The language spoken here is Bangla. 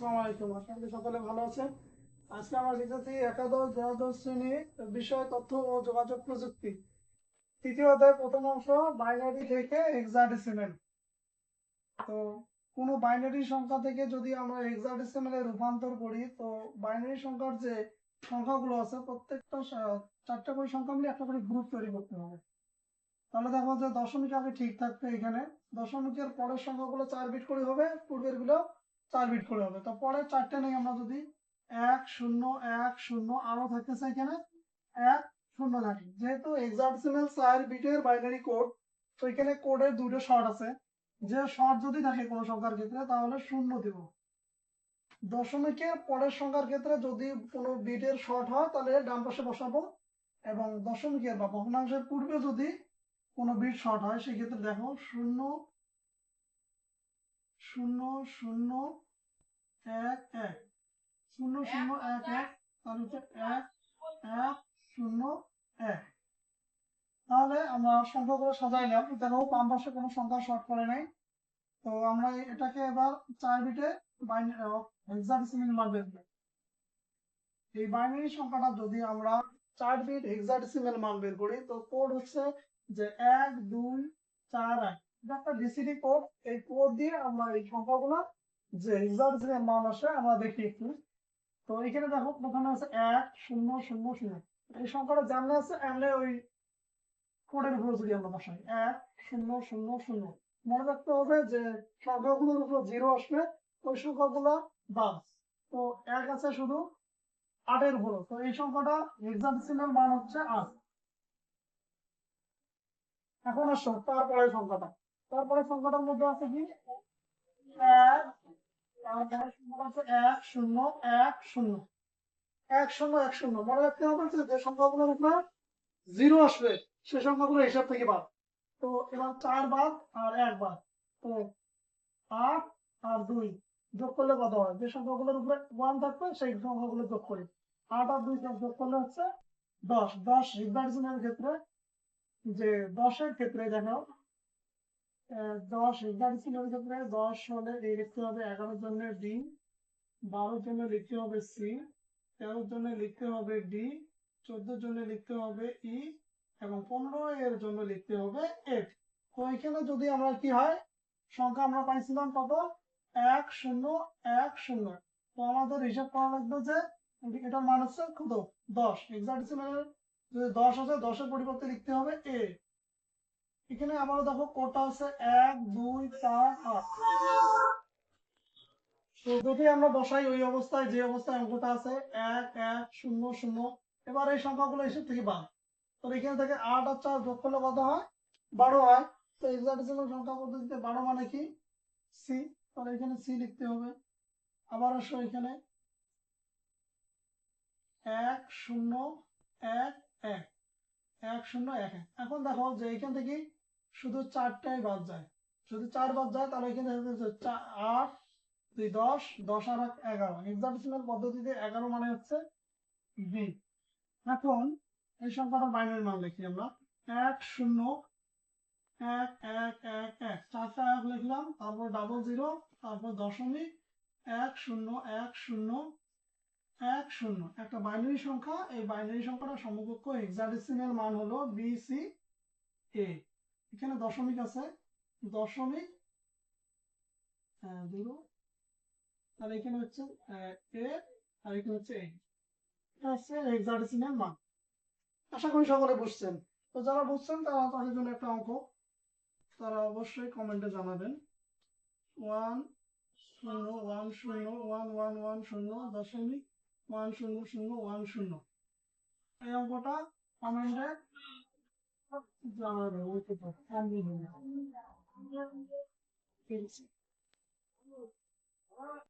সংখ্যা রূপান্তর করি, তো বাইনারি সংখ্যার যে সংখ্যাগুলো আছে, প্রত্যেকটা চারটা করে সংখ্যা মিলে একটা করে গ্রুপ তৈরি করতে হবে। তাহলে দেখো যে দশমিক আগে ঠিক থাকবে এখানে। দশমিকের পরের সংখ্যাগুলো চার বিট করে হবে পূর্বেরগুলো চার বিট করে হবে। তো পরে চারটে নেই আমরা যদি এক শূন্য এক শূন্য আরও থাকতেছে এখানে, এক শূন্য থাকি। যেহেতু এক্সাডেসিমাল চার বিটের বাইনারি কোড তো এখানে কোডের দুটো শর্ট আছে। যে শর্ট যদি থাকে কোনো সংখ্যার ক্ষেত্রে, তাহলে শূন্য দিব। দশমিকের পরের সংখ্যার ক্ষেত্রে যদি কোনো বিটের শর্ট হয়, তাহলে ডান পাশে বসাবো। এবং দশমিকের বা ভগ্নাংশের পূর্বে যদি কোনো বিট শর্ট হয়, সেক্ষেত্রে দেখো শূন্য শূন্য শূন্য এক এক। শূন্য শূন্য এক এক তার হচ্ছে এক এক শূন্য এক। তাহলে আমরা সংখ্যাগুলো সাজাইলাম দেখো বাম পাশে কোনো সংখ্যা শর্ট করে নাই। তো আমরা এটাকে এবার চার বিটে হেক্সাডেসিমাল মান বের এই বাইনারি সংখ্যাটা যদি আমরা চার বিট হেক্সাডেসিমাল মান বের করি তো কোড হচ্ছে যে এক দুই চার এক। একটা ডিসিডি কোড এই কোড দিয়ে আমরা এই সংখ্যাগুলো যে হেক্সাডেসিমাল মান আসে আমরা দেখি একটু তো এখানে দেখো প্রথমে আছে এক, শূন্য শূন্য শূন্য। এই সংখ্যাটা জানলে আছে ওই কোডের উপর যদি আমরা বসাই, এক, শূন্য শূন্য শূন্য। মনে রাখতে হবে যে সংখ্যাগুলোর উপর জিরো আসবে ওই সংখ্যাগুলো বাদ। তো এক আছে শুধু আটের উপর। তো এই সংখ্যাটা হেক্সাডেসিমাল মান হচ্ছে আট। এখন আসো তারপরে সংখ্যাটা। তারপরে সংখ্যাটার মধ্যে আছে কি? যে সংখ্যাগুলোর উপরে আট আর দুই যোগ করলে হয়? যে সংখ্যাগুলোর উপরে ওয়ান থাকবে, সেই সংখ্যাগুলো যোগ করি। আট আর দুই যোগ করলে হচ্ছে দশ। দশ ক্ষেত্রে, যে দশের ক্ষেত্রে দেখো দশ রিভার্সনের ক্ষেত্রে দশ হলে এই লিখতে হবে এগারোর জন্য ডি বারোর জন্য লিখতে হবে সি তেরোর জন্য লিখতে হবে ডি চোদ্দোর জন্য লিখতে হবে ই এবং পনেরো এর জন্য লিখতে হবে এফ তো এখানে যদি আমরা কি হয়, সংখ্যা আমরা পাইছিলাম কত? এক শূন্য এক শূন্য। তো আমাদের হিসাব করা লাগবে যে, এটার মান হচ্ছে কত? দশ। এক্সাক্ট যদি দশ আছে দশের পরিবর্তে লিখতে হবে এ এখানে আবারও দেখো কোডটা হচ্ছে এক, দুই, চার, আট। তো যদি আমরা বসাই ওই অবস্থায়, যে অবস্থায় অঙ্কটা আছে, এক এক, শূন্য শূন্য, এবার এই সংখ্যাগুলো হিসেব থেকে বাদ। তো এখানে থেকে আট আর চার যোগ করলে কত হয়? বারো হয়। তো এক্সাক্টেশনাল সংখ্যা পদ্ধতিতে বারো মানে কি? সি তাহলে এখানে সি লিখতে হবে। আবার আসো এখানে। এক, শূন্য, এক এক। এক, শূন্য, এক এক। এখন দেখো যে এখান থেকে শুধু চারটাই বাদ যায়। যদি চার বাদ যায়, তাহলে এখানে আট, দুই, দশ দশ আর এক, এগারো। এক্সাক্টেশনাল পদ্ধতিতে এগারো মানে হচ্ছে বি এখন এই সংখ্যাটা বাইনারি মান লিখি আমরা। এক, শূন্য, এক এক এক এক। চারটা এক লিখলাম, তারপর ডাবল জিরো তারপর দশমিক, এক, শূন্য এক শূন্য এক, শূন্য। একটা বাইনারি সংখ্যা, এই বাইনারি সংখ্যাটা সমকক্ষ হেক্সাডেসিমাল মান হলো বি সি এ এখানে দশমিক আছে, দশমিক তাহলে এখানে হচ্ছে এ, আর এখানে হচ্ছে মান। আশা করি সকলে বুঝছেন। তো যারা বুঝছেন, তারা তাদের জন্য একটা অঙ্ক। তারা অবশ্যই কমেন্টে জানাবেন। ওয়ান শূন্য ওয়ান শূন্য, ওয়ান ওয়ান ওয়ান শূন্য, দশমিক, ওয়ান শূন্য শূন্য, ওয়ান শূন্য। এই অঙ্কটা কমেন্টে জানাবেন ওই তো আমি ঠিক আছে